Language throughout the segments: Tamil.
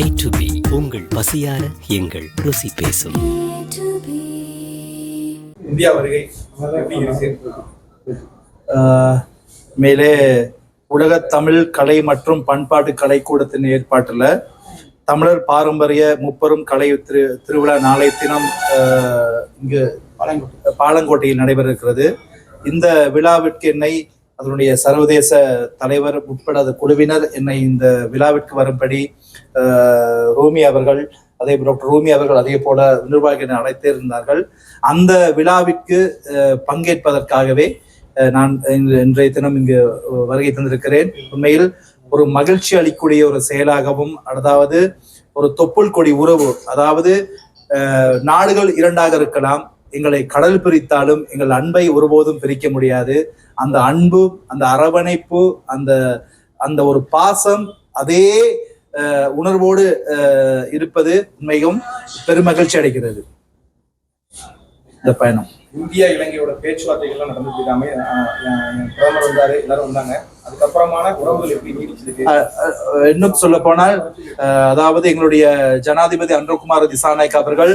A to B. உங்கள் பசியார எங்கள் ருசி பேசும். இந்தியா வருகை. மேலே உலக தமிழ் கலை மற்றும் பண்பாட்டு கலைக்கூடத்தின் ஏற்பாட்டில் தமிழர் பாரம்பரிய முப்பெரும் கலை திரு திருவிழா நாளைய தினம் இங்கு பாலங்கோட்டையில் நடைபெற இருக்கிறது. இந்த விழாவிற்கு என்னை அதனுடைய சர்வதேச தலைவர் உட்பட அது குழுவினர் என்னை இந்த விழாவிற்கு வரும்படி ஆஹ் ரோமி அவர்கள் அதே டாக்டர் ரூமி அவர்கள் அதே போல நிர்வாகிகள் அழைத்திருந்தார்கள் அந்த விழாவிற்கு பங்கேற்பதற்காகவே நான் இன்று- இன்றைய தினம் இங்கு வருகை தந்திருக்கிறேன். உண்மையில் ஒரு மகிழ்ச்சி அளிக்கூடிய ஒரு செயலாகவும் அதாவது ஒரு தொப்புள் கொடி உறவு அதாவது நாடுகள் இரண்டாக இருக்கலாம் எங்களை கடல் பிரித்தாலும் எங்கள் அன்பை ஒருபோதும் பிரிக்க முடியாது. அந்த அன்பு அந்த அரவணைப்பு அந்த அந்த ஒரு பாசம் அதே உணர்வோடு அஹ், இருப்பது உண்மையும் பெருமகிழ்ச்சி அடைகிறது. இந்த பயணம். இந்தியா இலங்கையோட பேச்சுவார்த்தைகள்லாம் நடந்துட்டு பிரதமர் வந்தாரு எல்லாரும் வந்தாங்க. அதுக்கப்புறமான உறவுகள் எப்படி நீடிச்சிருக்கு? அஹ், அஹ், இன்னும் சொல்ல போனால் அதாவது எங்களுடைய ஜனாதிபதி அன்றகுமார் திசாநாயக் அவர்கள்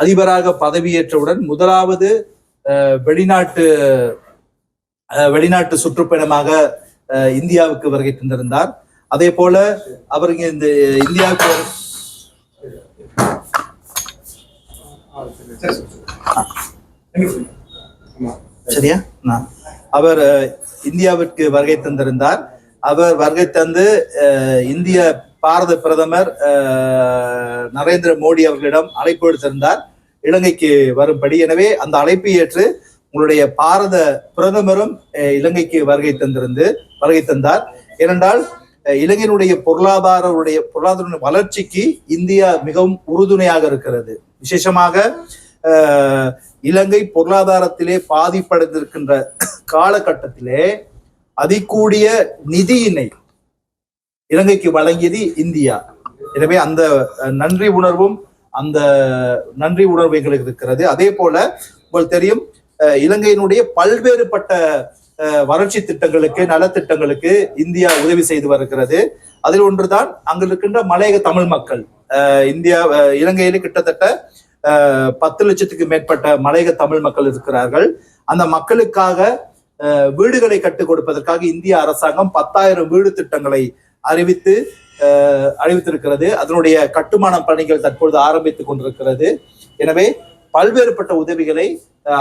அதிபராக பதவியேற்றவுடன் முதலாவது வெளிநாட்டு வெளிநாட்டு சுற்றுப்பயணமாக இந்தியாவுக்கு வருகை தந்திருந்தார். அதே போல அவர் இந்த இந்தியாவுக்கு சரியா? நான் அவர் இந்தியாவிற்கு வருகை தந்திருந்தார். அவர் வருகை தந்து இந்திய பாரத பிரதமர் நரேந்திர மோடி அவர்களிடம் அழைப்பு விடுத்திருந்தார். இலங்கைக்கு வரும்படி. எனவே அந்த அழைப்பை ஏற்று உங்களுடைய பாரத பிரதமரும் இலங்கைக்கு வருகை தந்திருந்து வருகை தந்தார். ஏனென்றால் இலங்கையினுடைய பொருளாதாரருடைய பொருளாதார வளர்ச்சிக்கு இந்தியா மிகவும் உறுதுணையாக இருக்கிறது. விசேஷமாக இலங்கை பொருளாதாரத்திலே பாதிப்படைந்திருக்கின்ற காலகட்டத்திலே அதிகூடிய நிதியினை இலங்கைக்கு வழங்கியது இந்தியா. எனவே அந்த நன்றி உணர்வும் அந்த நன்றி உணர்வு எங்களுக்கு இருக்கிறது. அதே போல உங்களுக்கு தெரியும் இலங்கையினுடைய பல்வேறுபட்ட வறட்சி திட்டங்களுக்கு நலத்திட்டங்களுக்கு இந்தியா உதவி செய்து வருகிறது. அதில் ஒன்றுதான் அங்கு இருக்கின்ற மலையக தமிழ் மக்கள். இந்தியா இலங்கையில கிட்டத்தட்ட பத்து லட்சத்துக்கு மேற்பட்ட மலையக தமிழ் மக்கள் இருக்கிறார்கள். அந்த மக்களுக்காக வீடுகளை கட்டுக் கொடுப்பதற்காக இந்திய அரசாங்கம் பத்தாயிரம் வீடு திட்டங்களை அறிவித்து அறிவித்திருக்கிறது. அதனுடைய கட்டுமான பணிகள் தற்பொழுது ஆரம்பித்துக் கொண்டிருக்கிறது. எனவே பல்வேறுபட்ட உதவிகளை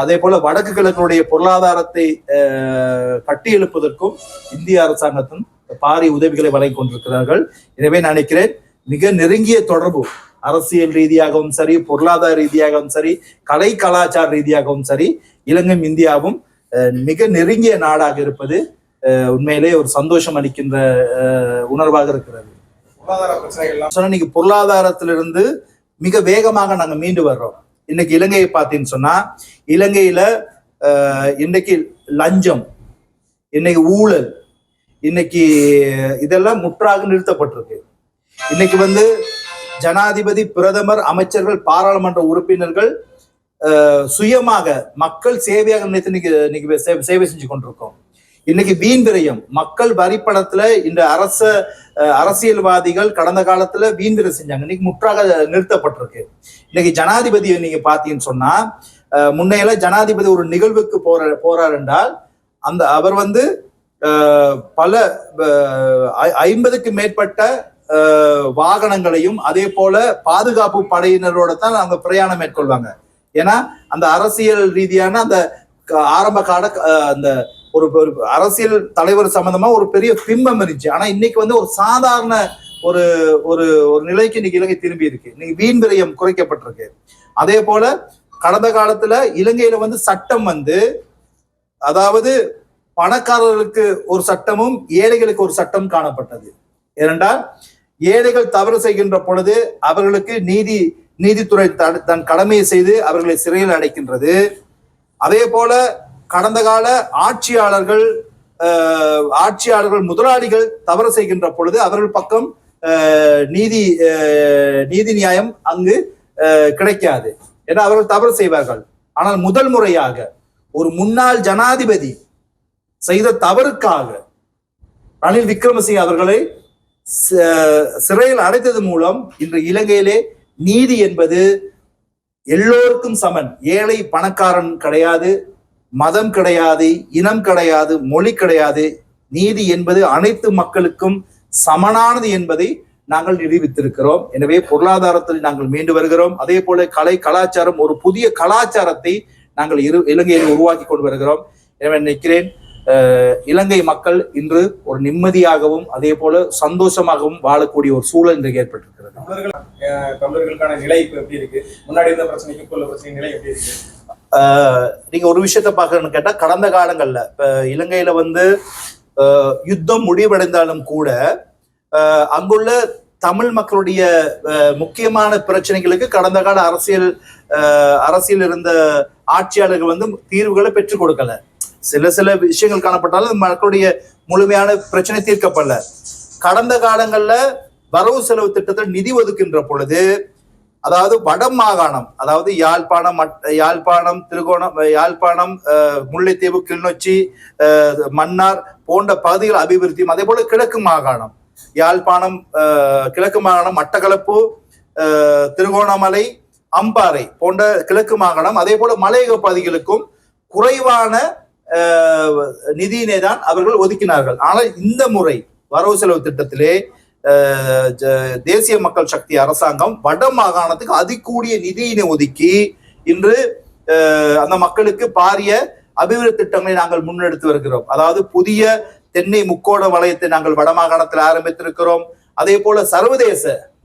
அதே போல வடக்கு கிழக்கினுடைய பொருளாதாரத்தை கட்டியெழுப்பதற்கும் இந்திய அரசாங்கத்தின் பாரி உதவிகளை வழங்கி கொண்டிருக்கிறார்கள். எனவே நான் நினைக்கிறேன் மிக நெருங்கிய தொடர்பு அரசியல் ரீதியாகவும் சரி பொருளாதார ரீதியாகவும் சரி கலை கலாச்சார ரீதியாகவும் சரி இலங்கையும் இந்தியாவும் மிக நெருங்கிய நாடாக இருப்பது உண்மையிலே ஒரு சந்தோஷம் அளிக்கின்ற உணர்வாக இருக்கிறது. சொன்னா இன்னைக்கு பொருளாதாரத்திலிருந்து மிக வேகமாக நாங்க மீண்டு வர்றோம். இன்னைக்கு இலங்கையை பார்த்தீங்கன்னு சொன்னா இலங்கையில இன்னைக்கு லஞ்சம் இன்னைக்கு ஊழல் இன்னைக்கு இதெல்லாம் முற்றாக நிறுத்தப்பட்டிருக்கு. இன்னைக்கு வந்து ஜனாதிபதி பிரதமர் அமைச்சர்கள் பாராளுமன்ற உறுப்பினர்கள் சுயமாக மக்கள் சேவையாக நினைத்து இன்னைக்கு இன்னைக்கு சேவை செஞ்சு கொண்டிருக்கோம். இன்னைக்கு வீண் விரயம். மக்கள் வரிப்பணத்துல இந்த அரச அரசியல்வாதிகள் கடந்த காலத்துல வீண் செஞ்சாங்க. இன்னைக்கு முற்றாக நிறுத்தப்பட்டிருக்கு. இன்னைக்கு ஜனாதிபதியை நீங்க பாத்தீங்கன்னு சொன்னா முன்னையில ஜனாதிபதி ஒரு நிகழ்வுக்கு போற போறார் என்றால் அந்த அவர் வந்து பல ஐ- ஐம்பதுக்கு மேற்பட்ட வாகனங்களையும் அதே போல பாதுகாப்பு படையினரோட தான் அவங்க பிரயாணம் மேற்கொள்வாங்க. ஏன்னா அந்த அரசியல் ரீதியான அந்த க- ஆரம்ப கால அந்த ஒரு ஒரு அரசியல் தலைவர் சம்பந்தமா ஒரு பெரிய பிம்பம் இருந்துச்சு. ஆனா இன்னைக்கு வந்து ஒரு சாதாரண ஒரு ஒரு ஒரு நிலைக்கு இன்னைக்கு இலங்கை திரும்பி இருக்கு. இன்னைக்கு வீண் விரயம் குறைக்கப்பட்டிருக்கு. அதே போல கடந்த காலத்துல இலங்கையில வந்து சட்டம் வந்து அதாவது பணக்காரர்களுக்கு ஒரு சட்டமும் ஏழைகளுக்கு ஒரு சட்டம் காணப்பட்டது. ஏனென்றால் ஏழைகள் தவறு செய்கின்ற பொழுது அவர்களுக்கு நீதி நீதித்துறை தன் தன் கடமையை செய்து அவர்களை சிறையில் அடைக்கின்றது. அதே போல கடந்த கால ஆட்சியாளர்கள் ஆட்சியாளர்கள் முதலாளிகள் தவறு செய்கின்ற பொழுது அவர்கள் பக்கம் நீதி நீதி நியாயம் அங்கு கிடைக்காது. ஏன்னா அவர்கள் தவறு செய்வார்கள். ஆனால் முதல் முறையாக ஒரு முன்னாள் ஜனாதிபதி செய்த தவறுக்காக ரணில் விக்ரமசிங்க அவர்களை ச- சிறையில் அடைத்தது மூலம் இன்று இலங்கையிலே நீதி என்பது எல்லோருக்கும் சமன். ஏழை பணக்காரன் கிடையாது. மதம் கிடையாது இனம் கிடையாது மொழி கிடையாது. நீதி என்பது அனைத்து மக்களுக்கும் சமனானது என்பதை நாங்கள் நிரூபித்திருக்கிறோம். எனவே பொருளாதாரத்தில் நாங்கள் மீண்டு வருகிறோம். அதே போல கலை கலாச்சாரம் ஒரு புதிய கலாச்சாரத்தை நாங்கள் இரு இலங்கையில் உருவாக்கி கொண்டு வருகிறோம். எனவே நினைக்கிறேன் இலங்கை மக்கள் இன்று ஒரு நிம்மதியாகவும் அதே போல சந்தோஷமாகவும் வாழக்கூடிய ஒரு சூழல் இன்றைக்கு ஏற்பட்டிருக்கிறது. தமிழர்களுக்கான நிலை இப்போ எப்படி இருக்கு? முன்னாடி இருந்த பிரச்சனைக்கு உள்ள பிரச்சனை நிலை எப்படி இருக்கு? நீங்கள் நீங்க ஒரு விஷயத்த பார்க்கணும்னு கேட்டால் கடந்த காலங்கள்ல இப்போ இலங்கையில வந்து யுத்தம் முடிவடைந்தாலும் கூட அங்குள்ள தமிழ் மக்களுடைய முக்கியமான பிரச்சனைகளுக்கு கடந்த கால அரசியல் அரசியல் இருந்த ஆட்சியாளர்கள் வந்து தீர்வுகளை பெற்றுக் கொடுக்கல. சில சில விஷயங்கள் காணப்பட்டாலும் மக்களுடைய முழுமையான பிரச்சனை தீர்க்கப்படல. கடந்த காலங்கள்ல வரவு செலவு திட்டத்தில் நிதி ஒதுக்கின்ற பொழுது அதாவது வட மாகாணம் அதாவது யாழ்ப்பாணம் மட்- யாழ்ப்பாணம் திருகோணம் யாழ்ப்பாணம் முல்லைத்தீவு கிளிநொச்சி மன்னார் போன்ற பகுதிகள் அபிவிருத்தியும் அதே போல கிழக்கு மாகாணம் யாழ்ப்பாணம் கிழக்கு மாகாணம் மட்டக்களப்பு திருகோணமலை அம்பாறை போன்ற கிழக்கு மாகாணம் அதே போல மலையக பகுதிகளுக்கும் குறைவான நிதியினை தான் அவர்கள் ஒதுக்கினார்கள். ஆனால் இந்த முறை வரவு செலவு திட்டத்திலே தேசிய மக்கள் சக்தி அரசாங்கம் வட மாகாணத்துக்கு அதிகூடிய நிதியினை ஒதுக்கி இன்று அந்த மக்களுக்கு பாரிய அபிவிருத்தி திட்டங்களை நாங்கள் முன்னெடுத்து வருகிறோம். அதாவது புதிய தென்னை முக்கோண வளையத்தை நாங்கள் வடமாகாணத்தில் ஆரம்பித்திருக்கிறோம். அதே போல சர்வதேச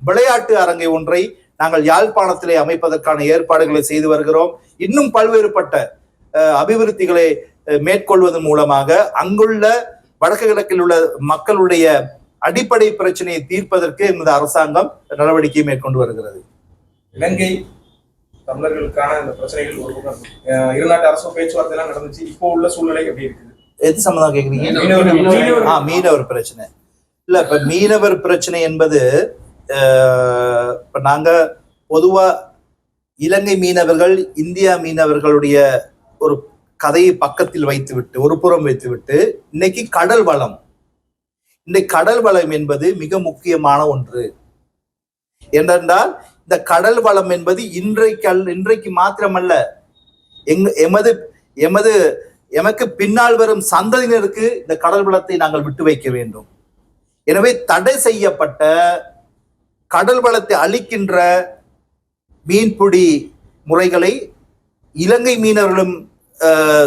விளையாட்டு அரங்கை ஒன்றை நாங்கள் யாழ்ப்பாணத்திலே அமைப்பதற்கான ஏற்பாடுகளை செய்து வருகிறோம். இன்னும் பல்வேறுபட்ட அபிவிருத்திகளை மேற்கொள்வதன் மூலமாக அங்குள்ள வடக்கு கிழக்கில் உள்ள மக்களுடைய அடிப்படை பிரச்சனையை தீர்ப்பதற்கு இந்த அரசாங்கம் நடவடிக்கை மேற்கொண்டு வருகிறது. இலங்கை தமிழர்களுக்கான இந்த பிரச்சனைகள் ஒரு பக்கம் இருக்கு. அஹ், இரு நாட்டு அரசு பேச்சுவார்த்தை எல்லாம் நடந்துச்சு. இப்போ உள்ள சூழ்நிலை எப்படி இருக்குது? எது மீனவர் மீனவர் ஆ மீனவர் பிரச்சனை. இல்ல இப்ப மீனவர் பிரச்சனை என்பது இப்ப நாங்க பொதுவா இலங்கை மீனவர்கள் இந்தியா மீனவர்களுடைய ஒரு கதையை பக்கத்தில் வைத்துவிட்டு ஒரு புறம் வைத்துவிட்டு இன்னைக்கு கடல் வளம். இந்த கடல் வளம் என்பது மிக முக்கியமான ஒன்று. என்றென்றால் இந்த கடல் வளம் என்பது இன்றைக்கு அல் இன்றைக்கு மாத்திரமல்ல. எங் எமது எமது எமக்கு பின்னால் வரும் சந்ததியினருக்கு இந்த கடல் வளத்தை நாங்கள் விட்டு வைக்க வேண்டும். எனவே தடை செய்யப்பட்ட கடல் வளத்தை அழிக்கின்ற மீன்பிடி முறைகளை இலங்கை மீனவர்களும்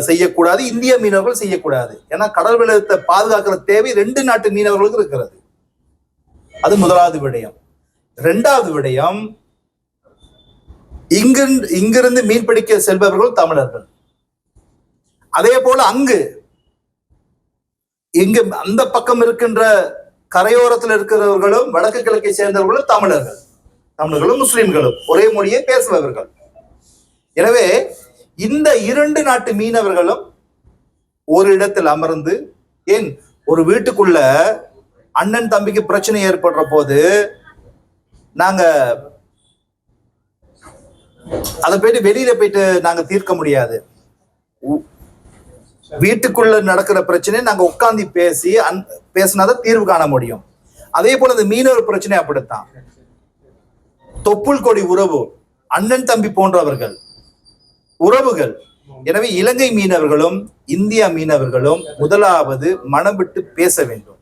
செய்யக்கூடாது. இந்திய மீனவர்கள் செய்யக்கூடாது. ஏன்னா கடல் வளத்தை பாதுகாக்கிற தேவை ரெண்டு நாட்டு மீனவர்களுக்கு இருக்கிறது. அது முதலாவது விடயம். ரெண்டாவது விடயம் இங்கிருந்து மீன் பிடிக்க செல்பவர்கள் தமிழர்கள். அதே போல அங்கு இங்கு அந்த பக்கம் இருக்கின்ற கரையோரத்தில் இருக்கிறவர்களும் வடக்கு கிழக்கை சேர்ந்தவர்களும் தமிழர்கள். தமிழர்களும் முஸ்லிம்களும். ஒரே மொழியை பேசுபவர்கள். எனவே இந்த இரண்டு நாட்டு மீனவர்களும் ஒரு இடத்தில் அமர்ந்து ஏன் ஒரு வீட்டுக்குள்ள அண்ணன் தம்பிக்கு பிரச்சனை ஏற்படுற போது நாங்க அதை போயிட்டு வெளியில போயிட்டு நாங்க தீர்க்க முடியாது. உ- வீட்டுக்குள்ள நடக்கிற பிரச்சனையை நாங்க உட்காந்து பேசி அன் பேசினாதான் தீர்வு காண முடியும். அதே போல இந்த மீனவர் பிரச்சனை அப்படித்தான். தொப்புள் கொடி உறவு அண்ணன் தம்பி போன்றவர்கள் உறவுகள். எனவே இலங்கை மீனவர்களும் இந்தியா மீனவர்களும் முதலாவது மனம் விட்டு பேச வேண்டும்.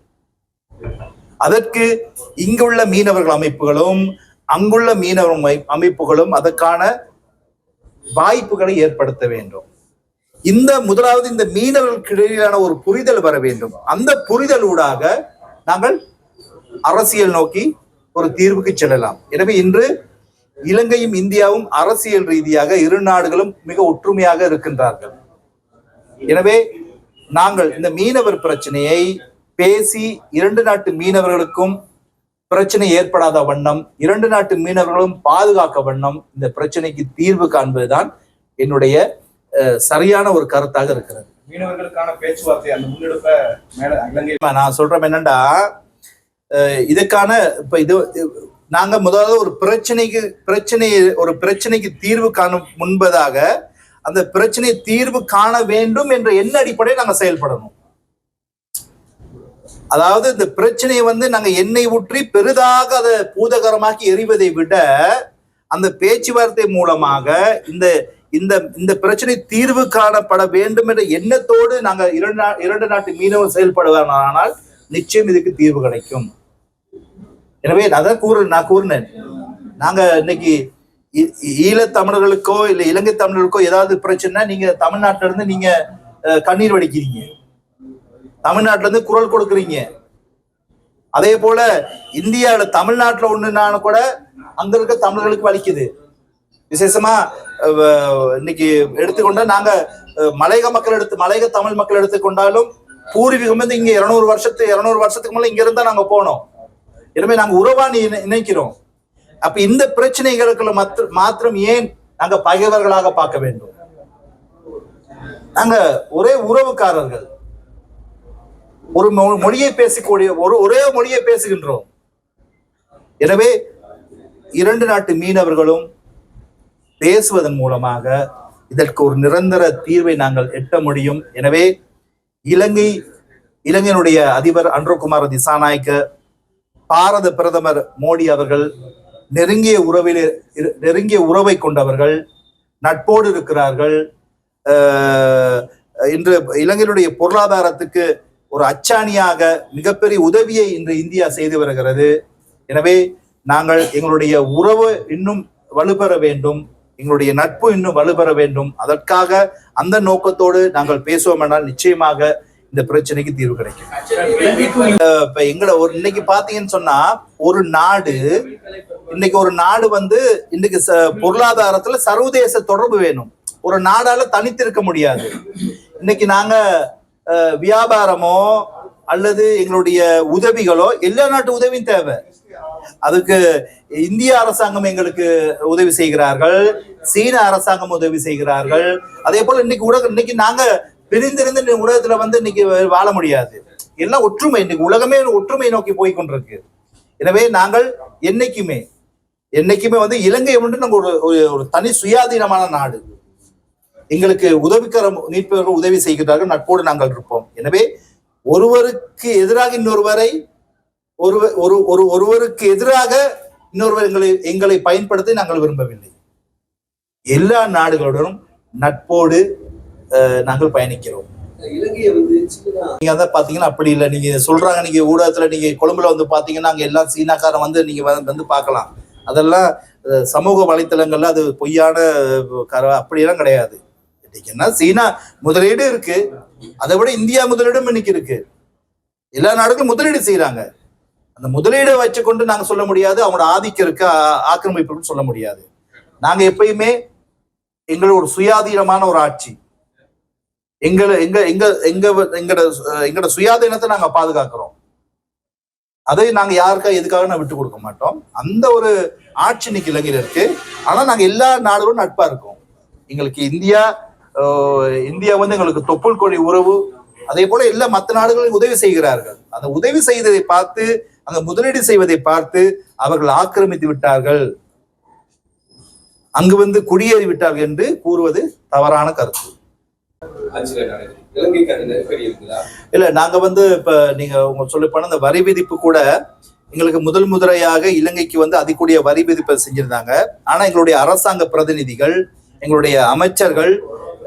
அதற்கு இங்குள்ள மீனவர்கள் அமைப்புகளும் அங்குள்ள மீனவ அமை- அமைப்புகளும் அதற்கான வாய்ப்புகளை ஏற்படுத்த வேண்டும். இந்த முதலாவது இந்த மீனவர்களுக்கு இடையிலான ஒரு புரிதல் வர வேண்டும். அந்த புரிதலூடாக நாங்கள் அரசியல் நோக்கி ஒரு தீர்வுக்கு செல்லலாம். எனவே இன்று இலங்கையும் இந்தியாவும் அரசியல் ரீதியாக இரு நாடுகளும் மிக ஒற்றுமையாக இருக்கின்றார்கள். எனவே நாங்கள் இந்த மீனவர் பிரச்சனையை பேசி இரண்டு நாட்டு மீனவர்களுக்கும் பிரச்சனை ஏற்படாத வண்ணம் இரண்டு நாட்டு மீனவர்களும் பாதுகாக்க வண்ணம் இந்த பிரச்சனைக்கு தீர்வு காண்பதுதான் என்னுடைய சரியான ஒரு கருத்தாக இருக்கிறது. மீனவர்களுக்கான பேச்சுவார்த்தை அந்த முன்னெடுப்ப நான் சொல்றேன் அஹ் இதுக்கான இப்ப இது நாங்க முதல்ல ஒரு பிரச்சனைக்கு பிரச்சனை ஒரு பிரச்சனைக்கு தீர்வு காணும் முன்பதாக அந்த பிரச்சனை தீர்வு காண வேண்டும் என்ற எண்ண அடிப்படையில் நாங்க செயல்படணும். அதாவது இந்த பிரச்சனையை வந்து நாங்க எண்ணெய் ஊற்றி பெரிதாக அதை பூதகரமாக்கி எறிவதை விட அந்த பேச்சுவார்த்தை மூலமாக இந்த இந்த இந்த பிரச்சனை தீர்வு காணப்பட வேண்டும் என்ற எண்ணத்தோடு நாங்கள் இரண்டு இரண்டு நாட்டு மீனவர் செயல்படுவானால் நிச்சயம் இதுக்கு தீர்வு கிடைக்கும். எனவே நான் கூறு நான் கூறினேன். நாங்க இன்னைக்கு ஈழத்தமிழர்களுக்கோ ஈழத் தமிழர்களுக்கோ இலங்கை தமிழர்களுக்கோ ஏதாவது பிரச்சனை நீங்க தமிழ்நாட்டில இருந்து நீங்க கண்ணீர் வடிக்கிறீங்க. தமிழ்நாட்டில இருந்து குரல் கொடுக்குறீங்க. அதே போல இந்தியாவில தமிழ்நாட்டில் ஒண்ணுனா கூட அங்க இருக்க தமிழர்களுக்கு வலிக்குது. விசேஷமா இன்னைக்கு எடுத்துக்கொண்டா நாங்க மலையக மக்கள் எடுத்து மலையக தமிழ் மக்கள் எடுத்துக்கொண்டாலும் பூர்வீகம் வந்து இங்க இருநூறு வருஷத்து இருநூறு வருஷத்துக்கு மேல இங்க இருந்தா நாங்க போனோம். எனவே நாங்க உறவா நீ நினைக்கிறோம் அப்ப இந்த பிரச்சனைகளுக்குள்ள மாத்திரம் ஏன் நாங்க பகைவர்களாக பார்க்க வேண்டும்? நாங்க ஒரே உறவுக்காரர்கள். ஒரு மொ- மொழியை பேசக்கூடிய ஒரு ஒரே மொழியை பேசுகின்றோம். எனவே இரண்டு நாட்டு மீனவர்களும் பேசுவதன் மூலமாக இதற்கு ஒரு நிரந்தர தீர்வை நாங்கள் எட்ட முடியும். எனவே இலங்கை இலங்கையினுடைய அதிபர் அன்ரோகுமார திசாநாயக்க பாரத பிரதமர் மோடி அவர்கள் நெருங்கிய உறவில் இரு- நெருங்கிய உறவை கொண்டவர்கள் நட்போடு இருக்கிறார்கள். இன்று இலங்கையினுடைய பொருளாதாரத்துக்கு ஒரு அச்சாணியாக மிகப்பெரிய உதவியை இன்று இந்தியா செய்து வருகிறது. எனவே நாங்கள் எங்களுடைய உறவு இன்னும் வலுப்பெற வேண்டும் எங்களுடைய நட்பு இன்னும் வலுப்பெற வேண்டும். அதற்காக அந்த நோக்கத்தோடு நாங்கள் பேசுவோமானால் நிச்சயமாக இந்த பிரச்சனைக்கு தீர்வு கிடைக்கும். இப்ப எங்களை ஒரு இன்னைக்கு பாத்தீங்கன்னு சொன்னா ஒரு நாடு இன்னைக்கு ஒரு நாடு வந்து இன்னைக்கு ச- பொருளாதாரத்துல சர்வதேச தொடர்பு வேணும். ஒரு நாடால தனித்திருக்க முடியாது. இன்னைக்கு நாங்க வியாபாரமோ அல்லது எங்களுடைய உதவிகளோ எல்லா நாட்டு உதவியும் தேவை. அதுக்கு இந்திய அரசாங்கம் எங்களுக்கு உதவி செய்கிறார்கள் சீன அரசாங்கம் உதவி செய்கிறார்கள். அதே போல இன்னைக்கு உலக இன்னைக்கு நாங்க பிரிந்திருந்து உலகத்துல வந்து இன்னைக்கு வாழ முடியாது. எல்லாம் ஒற்றுமை. இன்னைக்கு உலகமே ஒற்றுமை நோக்கி போய் கொண்டிருக்கு. எனவே நாங்கள் என்னைக்குமே என்னைக்குமே வந்து இலங்கை வந்து நம்ம ஒரு ஒரு- தனி சுயாதீனமான நாடு. எங்களுக்கு உதவிக்கர மீட்பவர்கள் உதவி செய்கிறார்கள் நட்போடு நாங்கள் இருப்போம். எனவே ஒருவருக்கு எதிராக இன்னொருவரை ஒருவர் ஒரு ஒரு ஒருவருக்கு எதிராக இன்னொருவர் எங்களை எங்களை பயன்படுத்தி நாங்கள் விரும்பவில்லை. எல்லா நாடுகளுடனும் நட்போடு நாங்கள் பயணிக்கிறோம். நீங்க அதான் பாத்தீங்கன்னா அப்படி இல்லை. நீங்க சொல்றாங்க நீங்க ஊடகத்துல நீங்க கொழும்புல வந்து பாத்தீங்கன்னா அங்க எல்லாம் சீனாக்காரன் வந்து நீங்க வந்து- வந்து பார்க்கலாம். அதெல்லாம் சமூக வலைத்தளங்கள்ல அது பொய்யான அப்படியெல்லாம் கிடையாது. இன்னைக்குன்னா சீனா முதலீடு இருக்கு. அதை விட இந்தியா முதலீடும் இன்னைக்கு இருக்கு. எல்லா நாடுகளும் முதலீடு செய்யறாங்க அந்த முதலீடை வச்சுக்கொண்டு நாங்க சொல்ல முடியாது. அவங்களோட ஆதிக்கம் இருக்க ஆக்கிரமிப்புன்னு சொல்ல முடியாது. நாங்க எப்பயுமே எங்களோட சுயாதீனமான ஒரு ஆட்சி. எங்களை எங்க எங்க எங்க எங்கட எங்கட சுயாதீனத்தை நாங்க பாதுகாக்கிறோம். அதை நாங்க யாருக்கா எதுக்காக நான் விட்டு கொடுக்க மாட்டோம். அந்த ஒரு ஆட்சி இன்னைக்கு இருக்கு. ஆனா நாங்க எல்லா நாடுகளும் நட்பா இருக்கோம். எங்களுக்கு இந்தியா இந்தியா வந்து எங்களுக்கு தொப்புள் கொடி உறவு. அதே போல எல்லா மற்ற நாடுகளும் உதவி செய்கிறார்கள். அந்த உதவி செய்ததை பார்த்து அங்க முதலீடு செய்வதை பார்த்து அவர்கள் ஆக்கிரமித்து விட்டார்கள். அங்கு வந்து குடியேறி விட்டார்கள் என்று கூறுவது தவறான கருத்து ஆட்சியில நடக்குது இலங்கைக்கு அந்த நெருக்கடி இருக்குதா இல்ல நாங்க வந்து இப்ப நீங்க உங்க சொல்ல போன அந்த வரி விதிப்பு கூட எங்களுக்கு முதல் முதலையாக இலங்கைக்கு வந்து அதிகூடிய வரி விதிப்பை செஞ்சிருந்தாங்க. ஆனா எங்களுடைய அரசாங்க பிரதிநிதிகள் எங்களுடைய அமைச்சர்கள்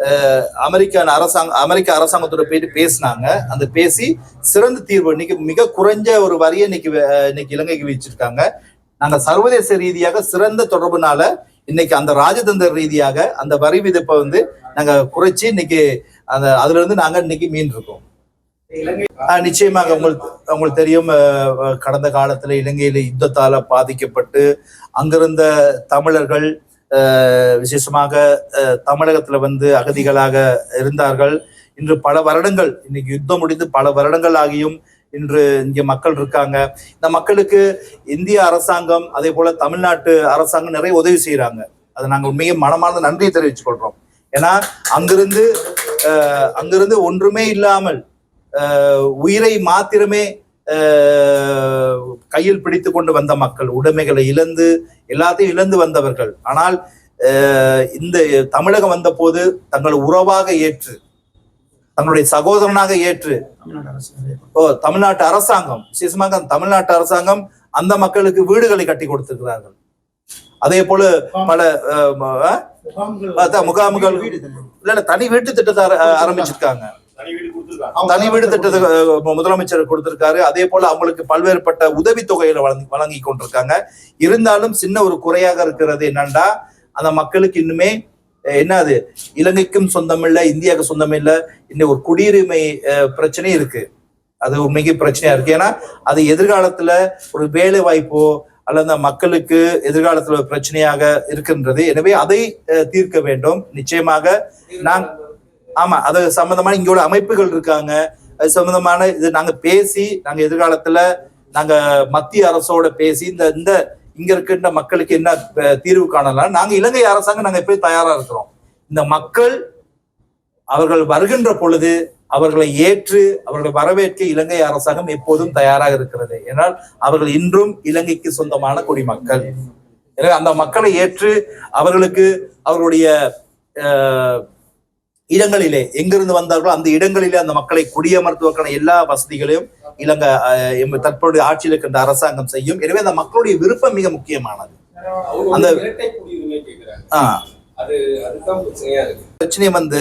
அஹ், அமெரிக்க அரசாங்க அமெரிக்க அரசாங்கத்தோட போயிட்டு பேசினாங்க. அந்த பேசி சிறந்த தீர்வு இன்னைக்கு மிக குறைஞ்ச ஒரு வரியை இன்னைக்கு இன்னைக்கு இலங்கைக்கு வச்சிருக்காங்க நாங்க சர்வதேச ரீதியாக சிறந்த தொடர்புனால இன்னைக்கு அந்த ராஜதந்திர ரீதியாக அந்த வரி விதிப்பை வந்து நாங்க குறைச்சி இன்னைக்கு அந்த அதுல இருந்து நாங்க இன்னைக்கு மீன் இருக்கோம். நிச்சயமாக உங்களுக்கு உங்களுக்கு தெரியும் கடந்த காலத்துல இலங்கையில யுத்தத்தால பாதிக்கப்பட்டு அங்கிருந்த தமிழர்கள் விசேஷமாக தமிழகத்துல வந்து அகதிகளாக இருந்தார்கள். இன்று பல வருடங்கள் இன்னைக்கு யுத்தம் முடிந்து பல வருடங்கள் ஆகியும் இன்று இங்க மக்கள் இருக்காங்க. இந்த மக்களுக்கு இந்திய அரசாங்கம் அதே போல தமிழ்நாட்டு அரசாங்கம் நிறைய உதவி செய்யறாங்க அதை நாங்க உண்மையை மனமார்ந்த நன்றியை தெரிவித்துக் கொள்றோம். ஏன்னா அங்கிருந்து அங்கிருந்து ஒன்றுமே இல்லாமல் உயிரை மாத்திரமே கையில் பிடித்து கொண்டு வந்த மக்கள் உடைமைகளை இழந்து எல்லாத்தையும் இழந்து வந்தவர்கள். ஆனால் இந்த தமிழகம் வந்த போது தங்கள் உறவாக ஏற்று தங்களுடைய சகோதரனாக ஏற்று ஓ தமிழ்நாட்டு அரசாங்கம் விசேஷமாக தமிழ்நாட்டு அரசாங்கம் அந்த மக்களுக்கு வீடுகளை கட்டி கொடுத்திருக்கிறார்கள். அதே போல பல முகாம்கள் இல்ல இல்ல தனி வீட்டு திட்டத்தை ஆர- ஆரம்பிச்சிருக்காங்க. தனி வீடு திட்டத்தை முதலமைச்சர் கொடுத்திருக்காரு. அதே போல அவங்களுக்கு பல்வேறுபட்ட உதவி தொகைகளை வழங்கி வழங்கி கொண்டிருக்காங்க. இருந்தாலும் சின்ன ஒரு குறையாக இருக்கிறது என்னன்னா அந்த மக்களுக்கு இன்னுமே என்னது? இலங்கைக்கும் சொந்தம் இல்லை இந்தியாவுக்கு சொந்தம் இல்லை. இன்னும் ஒரு குடியுரிமை அஹ், பிரச்சனை இருக்கு. அது ஒரு மிக பிரச்சனையா இருக்கு. ஏன்னா அது எதிர்காலத்துல ஒரு வேலை வாய்ப்போ அல்லது அந்த மக்களுக்கு எதிர்காலத்தில் ஒரு பிரச்சனையாக இருக்கின்றது. எனவே அதை தீர்க்க வேண்டும். நிச்சயமாக நான் ஆமா அது சம்பந்தமான இங்க உள்ள அமைப்புகள் இருக்காங்க. அது சம்பந்தமான இது நாங்க பேசி நாங்க எதிர்காலத்துல நாங்க மத்திய அரசோட பேசி இந்த இந்த இங்க இருக்கின்ற மக்களுக்கு என்ன தீர்வு காணலாம். நாங்க இலங்கை அரசாங்கம் நாங்க எப்படி தயாரா இருக்கிறோம். இந்த மக்கள் அவர்கள் வருகின்ற பொழுது அவர்களை ஏற்று அவர்களை வரவேற்க இலங்கை அரசாங்கம் எப்போதும் தயாராக இருக்கிறது. ஏனால் அவர்கள் இன்றும் இலங்கைக்கு சொந்தமான குடிமக்கள். எனவே அந்த மக்களை ஏற்று அவர்களுக்கு அவர்களுடைய இடங்களிலே எங்கிருந்து வந்தார்களோ அந்த இடங்களிலே அந்த மக்களை குடியமர்த்துவதற்கான எல்லா வசதிகளையும் இலங்கை தற்போதைய ஆட்சியில் இருக்கின்ற அரசாங்கம் செய்யும். எனவே அந்த மக்களுடைய விருப்பம் மிக முக்கியமானது. அந்த- ஆஹ் அது அதுதான் பிரச்சனையா இருக்கு. பிரச்சனை வந்து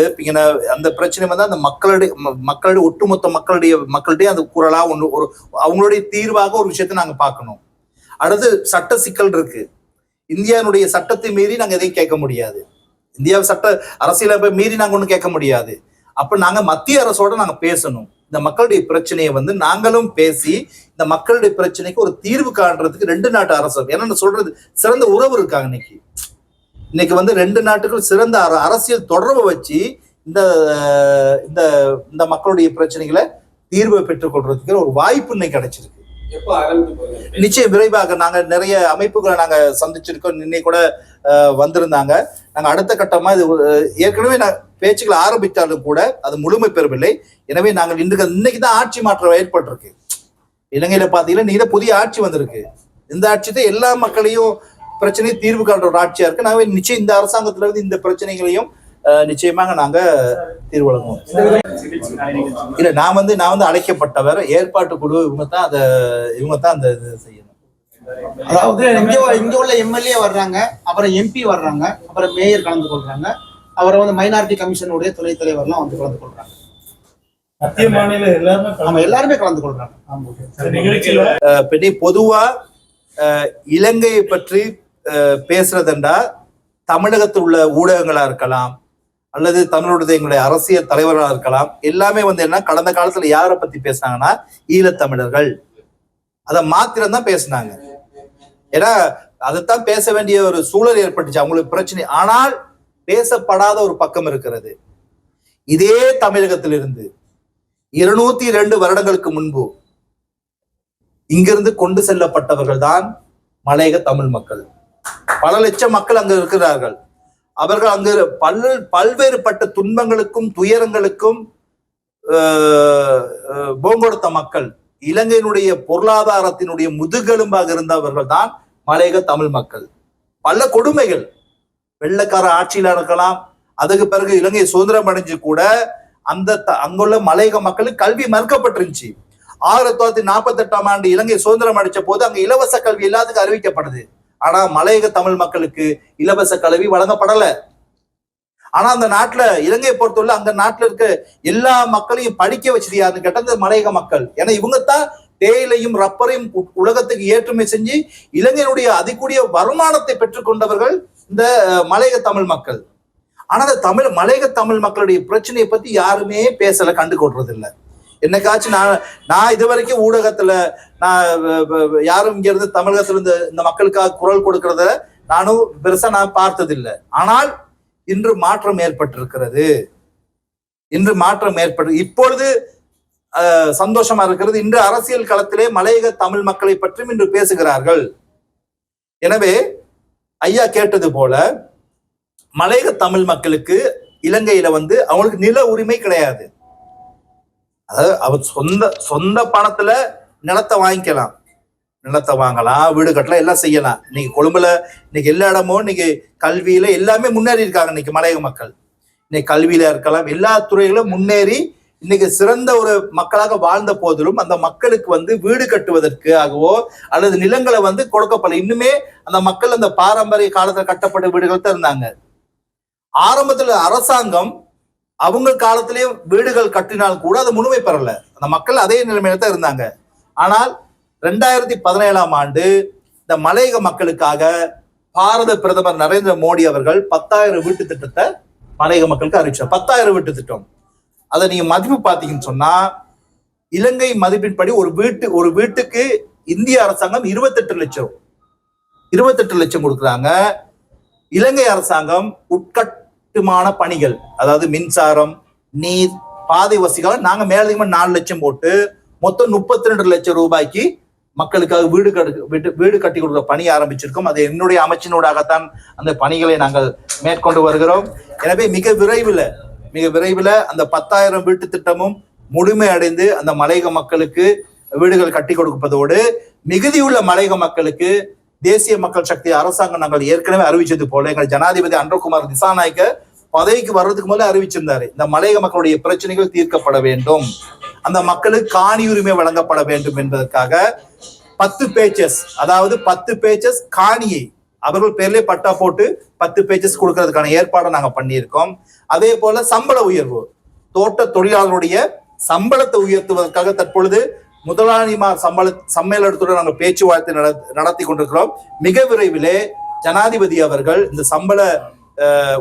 அந்த பிரச்சனை வந்து அந்த மக்களுடைய மக்களுடைய ஒட்டுமொத்த மக்களுடைய மக்களுடைய அந்த குரலா ஒன்று ஒரு அவங்களுடைய தீர்வாக ஒரு விஷயத்தை நாங்க பார்க்கணும். அடுத்து சட்ட சிக்கல் இருக்கு. இந்தியாவுடைய சட்டத்தை மீறி நாங்க எதையும் கேட்க முடியாது. இந்தியா சட்ட அரசியலமைப்பை மீறி நாங்க ஒன்றும் கேட்க முடியாது. அப்ப நாங்க மத்திய அரசோட நாங்க பேசணும். இந்த மக்களுடைய பிரச்சனையை வந்து நாங்களும் பேசி இந்த மக்களுடைய பிரச்சனைக்கு ஒரு தீர்வு காண்றதுக்கு ரெண்டு நாட்டு அரசு ஏன்னா சொல்றது சிறந்த உறவு இருக்காங்க இன்னைக்கு. இன்னைக்கு வந்து ரெண்டு நாட்டுக்கும் சிறந்த அர- அரசியல் தொடர்பு வச்சு இந்த இந்த இந்த மக்களுடைய பிரச்சனைகளை தீர்வை பெற்றுக்கொள்றதுக்கு ஒரு வாய்ப்பு இன்னைக்கு கிடைச்சிருக்கு. நிச்சயம் விரைவாக நாங்க நிறைய அமைப்புகளை நாங்க சந்திச்சிருக்கோம். இன்னைக்கு கூட வந்திருந்தாங்க. நாங்க அடுத்த கட்டமா இது ஏற்கனவே நான் பேச்சுக்கள் ஆரம்பித்தாலும் கூட அது முழுமை பெறவில்லை. எனவே நாங்கள் இன்றைக்கு இன்னைக்கு தான் ஆட்சி மாற்றம் ஏற்பட்டிருக்கு. இலங்கையில பாத்தீங்கன்னா நீங்க புதிய ஆட்சி வந்திருக்கு. இந்த ஆட்சி தான் எல்லா மக்களையும் பிரச்சனையும் தீர்வு காண்ற ஒரு ஆட்சியா இருக்கு. நாங்க நிச்சயம் இந்த அரசாங்கத்துல இருந்து இந்த பிரச்சனைகளையும் நிச்சயமாக நாங்க தீர்வு வழங்குவோம். இல்ல நான் வந்து நான் வந்து அழைக்கப்பட்டவர் ஏற்பாட்டு குழு இவங்க தான் அதை இவங்க தான் அந்த செய்யணும். அதாவது இங்க இங்க உள்ள எம்எல்ஏ வர்றாங்க அப்புறம் எம்பி வர்றாங்க அப்புறம் மேயர் கலந்து கொள்றாங்க அப்புறம் வந்து மைனாரிட்டி கமிஷனுடைய துணைத் தலைவர்லாம் வந்து கலந்து கொள்றாங்க. மத்திய மாநில எல்லாருமே எல்லாருமே கலந்து கொள்றாங்க. பின்னி பொதுவா இலங்கையை பற்றி பேசுறதுண்டா தமிழகத்தில் உள்ள ஊடகங்களா இருக்கலாம் அல்லது தமிழோடது எங்களுடைய அரசியல் தலைவர்களா இருக்கலாம். எல்லாமே வந்து என்ன கடந்த காலத்துல யாரை பத்தி பேசினாங்கன்னா ஈழத்தமிழர்கள். அதை மாத்திரம் தான் பேசினாங்க. ஏன்னா அதைத்தான் பேச வேண்டிய ஒரு சூழல் ஏற்பட்டுச்சு அவங்களுக்கு பிரச்சனை. ஆனால் பேசப்படாத ஒரு பக்கம் இருக்கிறது. இதே தமிழகத்திலிருந்து இருநூத்தி ரெண்டு வருடங்களுக்கு முன்பு இங்கிருந்து கொண்டு செல்லப்பட்டவர்கள் தான் மலையக தமிழ் மக்கள். பல லட்சம் மக்கள் அங்கு இருக்கிறார்கள். அவர்கள் அங்கு பல் பல்வேறுபட்ட துன்பங்களுக்கும் துயரங்களுக்கும் போங்கொடுத்த மக்கள். இலங்கையினுடைய பொருளாதாரத்தினுடைய முதுகெலும்பாக இருந்தவர்கள் தான் மலையக தமிழ் மக்கள். பல கொடுமைகள். வெள்ளக்கார ஆட்சியில இருக்கலாம் அதுக்கு பிறகு இலங்கை சுதந்திரம் அடைஞ்சு கூட அந்த த- அங்குள்ள மலையக மக்களுக்கு கல்வி மறுக்கப்பட்டிருந்துச்சு. ஆயிரத்தி தொள்ளாயிரத்தி நாற்பத்தி எட்டாம் ஆண்டு இலங்கை சுதந்திரம் அடைச்ச போது அங்க இலவச கல்வி எல்லாத்துக்கும் அறிவிக்கப்படுது ஆனா மலையக தமிழ் மக்களுக்கு இலவச கல்வி வழங்கப்படல. ஆனா அந்த நாட்டுல இலங்கையை பொறுத்தவரை அந்த நாட்டுல இருக்க எல்லா மக்களையும் படிக்க வச்சது யாருன்னு கேட்டா இந்த மலையக மக்கள். ஏன்னா இவங்க தான் தேயிலையும் ரப்பரையும் உ- உலகத்துக்கு ஏற்றுமை செஞ்சு இலங்கையினுடைய அதிகூடிய வருமானத்தை பெற்றுக்கொண்டவர்கள் இந்த மலையக தமிழ் மக்கள். ஆனா அந்த தமிழ் மலையக தமிழ் மக்களுடைய பிரச்சனையை பத்தி யாருமே பேசல கண்டு கொள்றது என்னைக்காச்சும் நான் நான் இது வரைக்கும் ஊடகத்துல நான் யாரும் இங்க இருந்து தமிழகத்துல இருந்து இந்த மக்களுக்காக குரல் கொடுக்கறத நானும் பெருசா நான் பார்த்ததில்லை. ஆனால் இன்று மாற்றம் ஏற்பட்டிருக்கிறது. இன்று மாற்றம் ஏற்பட்டு இப்பொழுது சந்தோஷமா இருக்கிறது. இன்று அரசியல் களத்திலே மலையக தமிழ் மக்களை பற்றியும் இன்று பேசுகிறார்கள். எனவே ஐயா கேட்டது போல மலையக தமிழ் மக்களுக்கு இலங்கையில வந்து அவங்களுக்கு நில உரிமை கிடையாது. அதாவது அவர் சொந்த சொந்த பணத்துல நிலத்தை வாங்கிக்கலாம். நிலத்தை வாங்கலாம் வீடு கட்டலாம் எல்லாம் செய்யலாம். இன்னைக்கு கொழும்புல இன்னைக்கு எல்லா இடமும் இன்னைக்கு கல்வியில எல்லாமே முன்னேறி இருக்காங்க இன்னைக்கு மலையக மக்கள். இன்னைக்கு கல்வியில இருக்கலாம் எல்லா துறைகளும் முன்னேறி இன்னைக்கு சிறந்த ஒரு மக்களாக வாழ்ந்த போதிலும் அந்த மக்களுக்கு வந்து வீடு கட்டுவதற்காகவோ அல்லது நிலங்களை வந்து கொடுக்கப்படல. இன்னுமே அந்த மக்கள் அந்த பாரம்பரிய காலத்தில் கட்டப்பட்ட வீடுகள் தான் இருந்தாங்க. ஆரம்பத்தில் அரசாங்கம் அவங்க காலத்திலேயே வீடுகள் கட்டினால் கூட அது முழுமை பெறல. அந்த மக்கள் அதே நிலைமையில தான் இருந்தாங்க. ஆனால் ரெண்டாயிரத்தி பதினேழாம் ஆண்டு இந்த மலையக மக்களுக்காக பாரத பிரதமர் நரேந்திர மோடி அவர்கள் பத்தாயிரம் வீட்டு திட்டத்தை மலையக மக்களுக்கு அறிவிச்சார். பத்தாயிரம் வீட்டு திட்டம். அதை நீங்க மதிப்பு பார்த்தீங்கன்னு சொன்னா இலங்கை மதிப்பின்படி ஒரு வீட்டு ஒரு வீட்டுக்கு இந்திய அரசாங்கம் இருபத்தெட்டு லட்சம். இருபத்தெட்டு லட்சம் கொடுக்குறாங்க. இலங்கை அரசாங்கம் உட்கட் கட்டுமான பணிகள் அதாவது மின்சாரம் நீர் பாதை வசதிகள் நாங்க மேலதிகமா நாலு லட்சம் போட்டு மொத்தம் முப்பத்தி ரெண்டு லட்சம் ரூபாய்க்கு மக்களுக்காக வீடு கட்டு வீட்டு வீடு கட்டி கொடுக்குற பணி ஆரம்பிச்சிருக்கோம். அது என்னுடைய அமைச்சினூடாகத்தான் அந்த பணிகளை நாங்கள் மேற்கொண்டு வருகிறோம். எனவே மிக விரைவில் மிக விரைவில் அந்த பத்தாயிரம் வீட்டு திட்டமும் முழுமை அடைந்து அந்த மலையக மக்களுக்கு வீடுகள் கட்டி கொடுப்பதோடு மிகுதியுள்ள மலையக மக்களுக்கு தேசிய மக்கள் சக்தி அரசாங்கம் நாங்கள் ஏற்கனவே அறிவிச்சது போல எங்கள் ஜனாதிபதி அன்றகுமார் திசாநாயக்க பதவிக்கு வர்றதுக்கு முதல்ல அறிவிச்சிருந்தாரு. இந்த மலையக மக்களுடைய பிரச்சனைகள் தீர்க்கப்பட வேண்டும். அந்த மக்களுக்கு காணி உரிமை வழங்கப்பட வேண்டும் என்பதற்காக பத்து பேச்சஸ் அதாவது பத்து பேச்சஸ் காணியை அவர்கள் பேர்லேயே பட்டா போட்டு பத்து பேச்சஸ் கொடுக்கறதுக்கான ஏற்பாடை நாங்கள் பண்ணியிருக்கோம். அதே போல சம்பள உயர்வு தோட்ட தொழிலாளருடைய சம்பளத்தை உயர்த்துவதற்காக தற்பொழுது முதலாளிமார் சம்பள சம்மேளனத்துடன் நாங்கள் பேச்சுவார்த்தை நட- நடத்தி கொண்டிருக்கிறோம். மிக விரைவிலே ஜனாதிபதி அவர்கள் இந்த சம்பள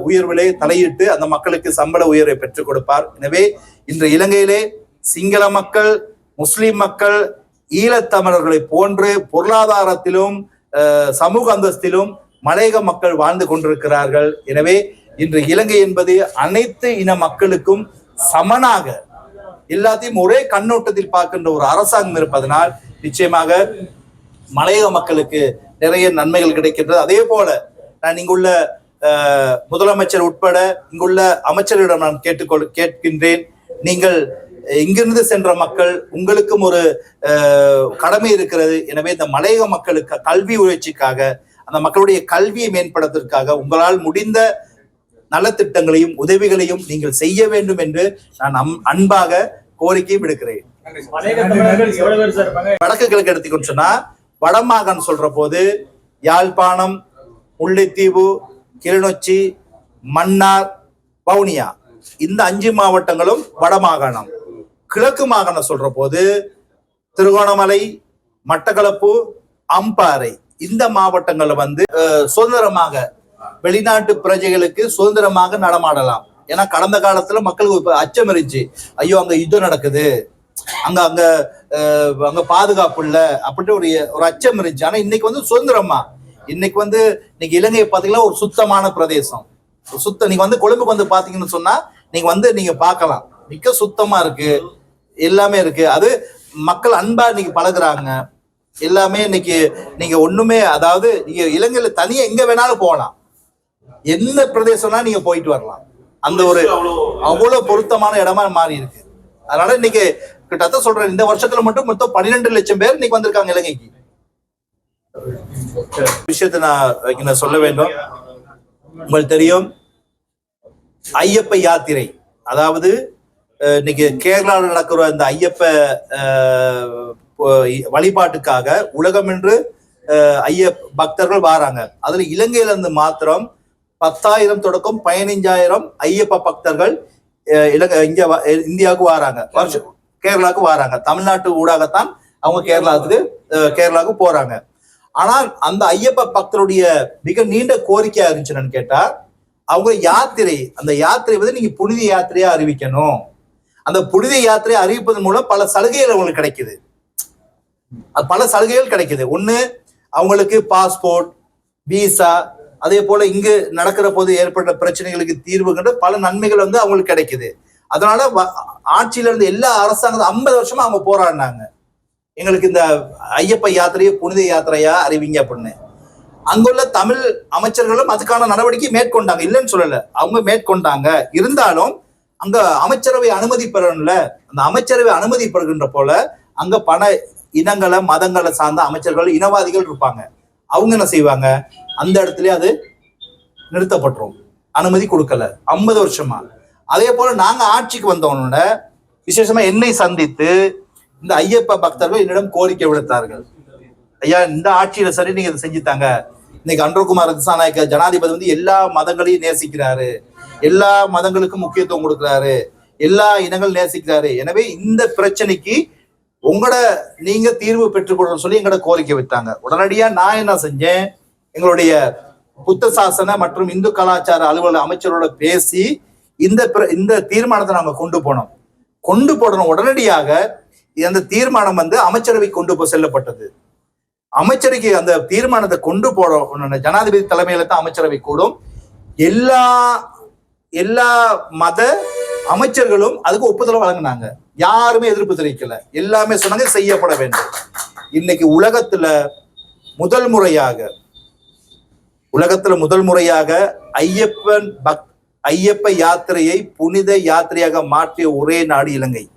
உயர்விலே தலையிட்டு அந்த மக்களுக்கு சம்பள உயர்வை பெற்றுக் கொடுப்பார். எனவே இன்று இலங்கையிலே சிங்கள மக்கள் முஸ்லிம் மக்கள் ஈழத்தமிழர்களை போன்று பொருளாதாரத்திலும் சமூக அந்தஸ்திலும் மலையக மக்கள் வாழ்ந்து கொண்டிருக்கிறார்கள். எனவே இன்று இலங்கை என்பது அனைத்து இன மக்களுக்கும் சமனாக எல்லாத்தையும் ஒரே கண்ணோட்டத்தில் பார்க்கின்ற ஒரு அரசாங்கம் இருப்பதனால் நிச்சயமாக மலையக மக்களுக்கு நிறைய நன்மைகள் கிடைக்கின்றது. அதே போல நான் இங்குள்ள முதலமைச்சர் உட்பட இங்குள்ள அமைச்சரிடம் நான் கேட்டுக்கொள் கேட்கின்றேன். நீங்கள் இங்கிருந்து சென்ற மக்கள் உங்களுக்கும் ஒரு கடமை இருக்கிறது. எனவே இந்த மலையக மக்களுக்கு கல்வி உயர்ச்சிக்காக அந்த மக்களுடைய கல்வியை மேம்படுத்துவதற்காக உங்களால் முடிந்த நலத்திட்டங்களையும் உதவிகளையும் நீங்கள் செய்ய வேண்டும் என்று நான் அம்- அன்பாக கோரிக்கை விடுக்கிறேன். வடக்கு கிழக்கு எடுத்துக்கொண்டு சொன்னா வடமாகாணம் சொல்ற போது யாழ்ப்பாணம் முல்லைத்தீவு கிளிநொச்சி மன்னார் வவுனியா. இந்த அஞ்சு மாவட்டங்களும் வடமாகாணம். கிழக்கு மாகாணம் சொல்ற போது திருகோணமலை மட்டக்களப்பு அம்பாறை. இந்த மாவட்டங்கள்ல வந்து சுதந்திரமாக வெளிநாட்டு பிரஜைகளுக்கு சுதந்திரமாக நடமாடலாம். ஏன்னா கடந்த காலத்துல மக்களுக்கு இப்ப அச்சம் இருந்துச்சு. ஐயோ அங்க யுத்தம் நடக்குது. அங்க அங்க அங்க பாதுகாப்பு இல்ல அப்படின்ட்டு ஒரு ஒரு அச்சம் இருந்துச்சு. ஆனா இன்னைக்கு வந்து சுதந்திரமா? இன்னைக்கு வந்து இன்னைக்கு இலங்கையை பாத்தீங்கன்னா ஒரு சுத்தமான பிரதேசம். சுத்தம் நீங்க வந்து கொழும்புக்கு வந்து பாத்தீங்கன்னு சொன்னா நீங்க வந்து நீங்க பார்க்கலாம். மிக சுத்தமா இருக்கு. எல்லாமே இருக்கு. அது மக்கள் அன்பா இன்னைக்கு பழகுறாங்க. எல்லாமே இன்னைக்கு நீங்க ஒண்ணுமே அதாவது நீங்க இலங்கையில தனியா எங்க வேணாலும் போகலாம். எந்த பிரதேசம்னா நீங்க போயிட்டு வரலாம். அந்த ஒரு அவ்வளவு பொருத்தமான இடமா மாறி இருக்கு. அதனால இன்னைக்கு கிட்டத்தட்ட சொல்றேன் இந்த வருஷத்துல மட்டும் மொத்தம் பன்னிரெண்டு லட்சம் பேர் இன்னைக்கு வந்திருக்காங்க இலங்கைக்கு. விஷயத்தை நான் சொல்ல வேண்டும். உங்களுக்கு தெரியும் ஐயப்ப யாத்திரை. அதாவது இன்னைக்கு கேரளாவில் நடக்கிற இந்த ஐயப்ப வழிபாட்டுக்காக உலகமென்று அஹ், ஐய பக்தர்கள் வாராங்க. அதுல இலங்கையில இருந்து மாத்திரம் பத்தாயிரம் தொடக்கம் பதினைஞ்சாயிரம் ஐயப்ப பக்தர்கள் இலங்கை இங்க இந்தியாவுக்கு வராங்க. வருஷம் கேரளாவுக்கு வராங்க. தமிழ்நாட்டு ஊடாகத்தான் அவங்க கேரளாவுக்கு கேரளாவுக்கு போறாங்க. ஆனால் அந்த ஐயப்ப பக்தருடைய மிக நீண்ட கோரிக்கையா இருந்துச்சு என்னன்னு கேட்டா அவங்க யாத்திரை அந்த யாத்திரை வந்து நீங்க புனித யாத்திரையா அறிவிக்கணும். அந்த புனித யாத்திரையை அறிவிப்பதன் மூலம் பல சலுகைகள் அவங்களுக்கு கிடைக்குது. அது பல சலுகைகள் கிடைக்குது. ஒண்ணு அவங்களுக்கு பாஸ்போர்ட் விசா அதே போல இங்கு நடக்கிற போது ஏற்பட்ட பிரச்சனைகளுக்கு தீர்வுகின்ற பல நன்மைகள் வந்து அவங்களுக்கு கிடைக்குது. அதனால வ- ஆட்சியில இருந்து எல்லா அரசாங்கமும் ஐம்பது வருஷமா அவங்க போராடினாங்க. எங்களுக்கு இந்த ஐயப்ப யாத்திரையை புனித யாத்திரையா அறிவிங்க அப்படின்னு. அங்குள்ள தமிழ் அமைச்சர்களும் அதுக்கான நடவடிக்கை மேற்கொண்டாங்க. இல்லைன்னு சொல்லல. அவங்க மேற்கொண்டாங்க. இருந்தாலும் அங்க அமைச்சரவை அனுமதி பெறணும்ல. அந்த அமைச்சரவை அனுமதி பெறுகின்ற போல அங்க பண இனங்களை மதங்களை சார்ந்த அமைச்சர்கள் இனவாதிகள் இருப்பாங்க. அவங்க என்ன செய்வாங்க? அந்த இடத்துல அது நிறுத்தப்பட்டுரும். அனுமதி கொடுக்கல. ஐம்பது வருஷமா. அதே போல நாங்க ஆட்சிக்கு வந்தவனோட விசேஷமா என்னை சந்தித்து இந்த ஐயப்ப பக்தர்கள் என்னிடம் கோரிக்கை விடுத்தார்கள். ஐயா இந்த ஆட்சியில சரி நீங்க இதை செஞ்சுத்தாங்க. இன்னைக்கு அன்றகுமார் திசாநாயக்க ஜனாதிபதி வந்து எல்லா மதங்களையும் நேசிக்கிறாரு. எல்லா மதங்களுக்கும் முக்கியத்துவம் கொடுக்கிறாரு. எல்லா இனங்களும் நேசிக்கிறாரு. எனவே இந்த பிரச்சனைக்கு உங்களோட நீங்க தீர்வு பெற்றுக்கொள்ளணும் சொல்லி எங்களோட கோரிக்கை வைத்தாங்க. உடனடியா நான் என்ன செஞ்சேன்? எங்களுடைய புத்த சாசன மற்றும் இந்து கலாச்சார அலுவலக அமைச்சரோட பேசி இந்த இந்த தீர்மானத்தை நாங்க கொண்டு போனோம். கொண்டு போடணும் உடனடியாக அந்த தீர்மானம் வந்து அமைச்சரவை கொண்டு போ செல்லப்பட்டது. அமைச்சருக்கு அந்த தீர்மானத்தை கொண்டு போட ஜனாதிபதி தலைமையில தான் அமைச்சரவை கூடும். எல்லா எல்லா மத அமைச்சர்களும் அதுக்கு ஒப்புதல் வழங்கினாங்க. யாருமே எதிர்ப்பு தெரிவிக்கல. எல்லாமே சொன்னாங்க செய்யப்பட வேண்டும். இன்னைக்கு உலகத்துல முதல் முறையாக உலகத்துல முதல் முறையாக ஐயப்பன் பக் ஐயப்ப யாத்திரையை புனித யாத்திரையாக மாற்றிய ஒரே நாடு இலங்கை.